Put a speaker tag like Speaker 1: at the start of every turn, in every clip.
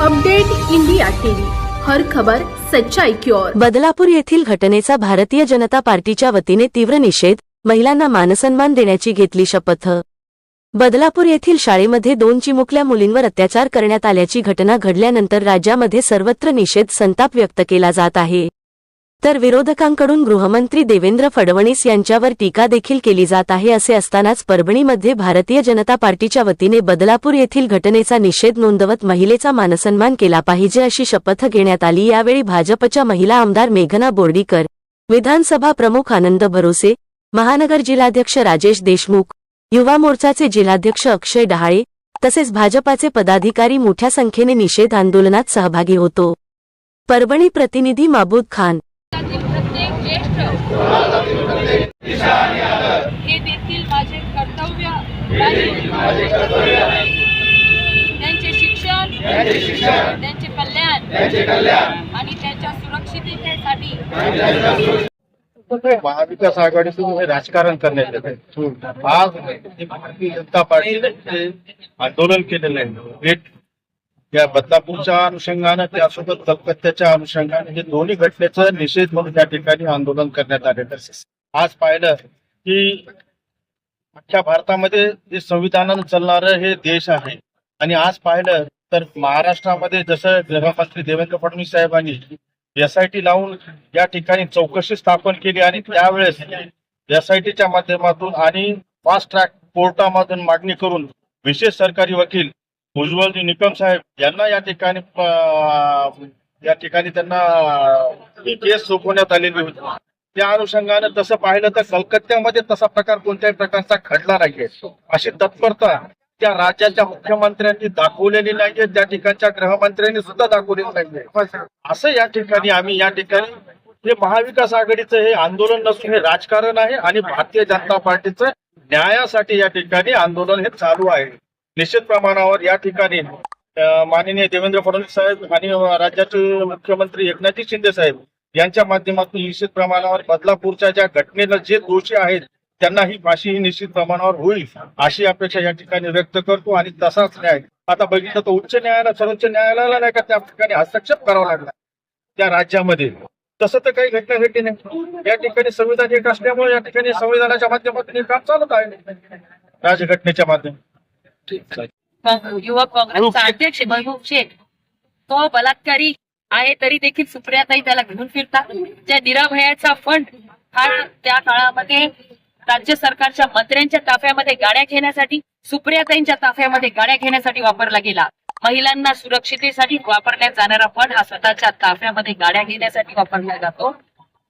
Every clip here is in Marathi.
Speaker 1: Update India TV. हर खबर सच्चाई की ओर.
Speaker 2: बदलापूर येथील घटनेचा भारतीय जनता पार्टीच्या वतीने तीव्र निषेध महिलांना मानसन्मान देण्याची घेतली शपथ. बदलापूर येथील शाळेमध्ये दोन चिमुकल्या मुलींवर अत्याचार करण्यात आल्याची घटना घडल्यानंतर राज्यामध्ये सर्वत्र निषेध संताप व्यक्त केला जात आहे. तर विरोधकांकडून गृहमंत्री देवेंद्र फडणवीस यांच्यावर टीका देखील केली जात आहे असे असतानाच परभणीमध्ये भारतीय जनता पार्टीच्या वतीने बदलापूर येथील घटनेचा निषेध नोंदवत महिलेचा मानसन्मान केला पाहिजे अशी शपथ घेण्यात आली. यावेळी भाजपच्या महिला आमदार मेघना बोर्डीकर विधानसभा प्रमुख आनंद भरोसे महानगर जिल्हाध्यक्ष राजेश देशमुख युवा मोर्चाचे जिल्हाध्यक्ष अक्षय डहाळे तसेच भाजपाचे पदाधिकारी मोठ्या संख्येने निषेध आंदोलनात सहभागी होतो. परभणी प्रतिनिधी माबूद खान
Speaker 3: हे देखील माझे कर्तव्य त्यांचे शिक्षण त्यांचे कल्याण आणि त्यांच्या सुरक्षिततेसाठी.
Speaker 4: महाविकास आघाडीतून राजकारण करण्यात येत आज भारतीय जनता पार्टी आंदोलन केलेलं आहे. या बदलापूरच्या अनुषंगानं त्यासोबत कलकत्त्याच्या अनुषंगाने हे दोन्ही घटनेचा निषेध म्हणून त्या ठिकाणी आंदोलन करण्यात आलेलं आज पाहिलं की अख्ख्या भारतामध्ये जे संविधानानं चालणारं हे देश आहे. आणि आज पाहिलं तर महाराष्ट्रामध्ये जसं गृहमंत्री देवेंद्र फडणवीस साहेबांनी एसआयटी लावून या ठिकाणी चौकशी स्थापन केली आणि त्यावेळेस एसआयटीच्या माध्यमातून आणि फास्ट ट्रॅक कोर्टामधून मागणी करून विशेष सरकारी वकील उज्ज्वल निकम साहेब यांना या ठिकाणी या ठिकाणी त्यांना केस सोपवण्यात आलेली होती. त्या अनुषंगानं तसं पाहिलं तर कलकत्त्यामध्ये तसा प्रकार कोणत्याही प्रकारचा घडला नाहीये. अशी तत्परता त्या राज्याच्या मुख्यमंत्र्यांनी दाखवलेली नाहीये त्या ठिकाणच्या गृहमंत्र्यांनी सुद्धा दाखवलेली नाहीये. असं या ठिकाणी आम्ही या ठिकाणी हे महाविकास आघाडीचं हे आंदोलन नसून हे राजकारण आहे आणि भारतीय जनता पार्टीचं न्यायासाठी या ठिकाणी आंदोलन हे चालू आहे. निश्चित प्रमाणावर या ठिकाणी माननीय देवेंद्र फडणवीस साहेब आणि राज्याचे मुख्यमंत्री एकनाथजी शिंदे साहेब यांच्या माध्यमातून निश्चित प्रमाणावर बदलापूरच्या ज्या घटनेला जे दोषी आहेत त्यांना ही फाशी ही निश्चित प्रमाणावर होईल अशी अपेक्षा या ठिकाणी व्यक्त करतो आणि तसाच न्याय. आता बघितलं तर उच्च न्यायालय सर्वोच्च न्यायालयाला नाही का त्या ठिकाणी हस्तक्षेप करावा लागला त्या राज्यामध्ये. तसं तर काही घटना घडली नाही. या ठिकाणी संविधान एक असल्यामुळे या ठिकाणी संविधानाच्या माध्यमातून हे काम चालत आहे. राजघटनेच्या माध्यमातून.
Speaker 3: युवक काँग्रेसचा अध्यक्ष महबूब शेख तो बलात्कारी आहे तरी देखील सुप्रियाताई त्याला घेऊन फिरतात. त्या निराभयाचा फंड हा त्या काळामध्ये राज्य सरकारच्या मंत्र्यांच्या ताफ्यामध्ये गाड्या घेण्यासाठी सुप्रियाताईंच्या ताफ्यामध्ये गाड्या घेण्यासाठी वापरला गेला. महिलांना सुरक्षितेसाठी वापरण्यात जाणारा फंड हा स्वतःच्या ताफ्यामध्ये गाड्या घेण्यासाठी वापरला जातो.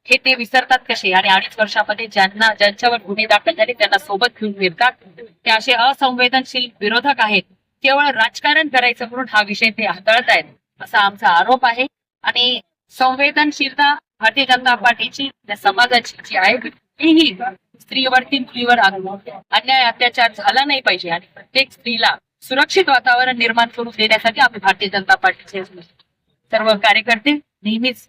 Speaker 3: हे ते विसरतात कसे? आणि अडीच वर्षामध्ये ज्यांना ज्यांच्यावर गुन्हे दाखल झाले त्यांना सोबत घेऊन फिरतात ते असे असंवेदनशील विरोधक आहेत. केवळ राजकारण करायचं म्हणून हा विषय ते हाताळत आहेत असा आमचा आरोप आहे. आणि संवेदनशीलता भारतीय जनता पार्टीची त्या समाजाची जी आहे तीही स्त्रीवरती मुलीवर अन्याय अत्याचार झाला नाही पाहिजे. आणि प्रत्येक स्त्रीला सुरक्षित वातावरण निर्माण करून देण्यासाठी आम्ही भारतीय जनता पार्टीचे सर्व कार्यकर्ते नेहमीच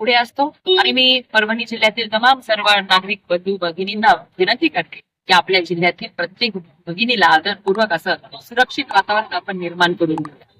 Speaker 3: पुढे असतो. आणि मी परभणी जिल्ह्यातील तमाम सर्व नागरिक बंधू भगिनींना विनंती करते की आपल्या जिल्ह्यातील प्रत्येक भगिनीला आदरपूर्वक असं सुरक्षित वातावरण आपण निर्माण करून घेऊया